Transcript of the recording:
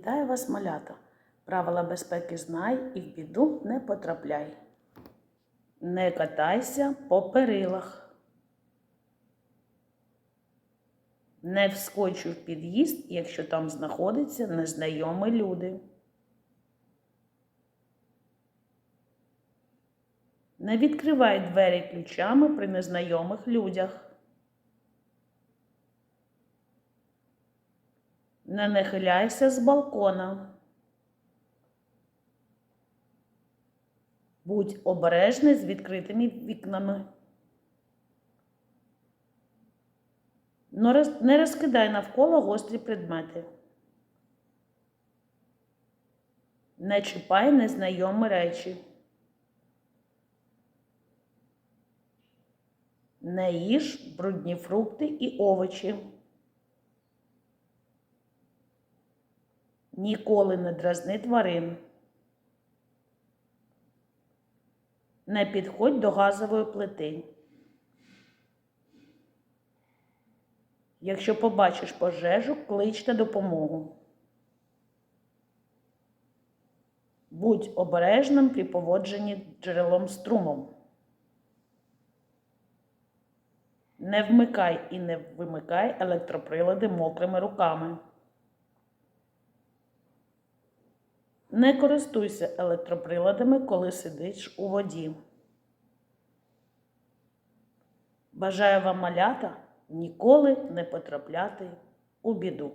Вітаю вас, малята! Правила безпеки знай і в біду не потрапляй. Не катайся по перилах. Не вскочу в під'їзд, якщо там знаходяться незнайомі люди. Не відкривай двері ключами при незнайомих людях. Не нахиляйся з балкона. Будь обережний з відкритими вікнами. Не розкидай навколо гострі предмети. Не чіпай незнайомі речі. Не їж брудні фрукти і овочі. Ніколи не дразни тварин. Не підходь до газової плити. Якщо побачиш пожежу, клич на допомогу. Будь обережним при поводженні джерелом струмом. Не вмикай і не вимикай електроприлади мокрими руками. Не користуйся електроприладами, коли сидиш у воді. Бажаю вам малята ніколи не потрапляти у біду.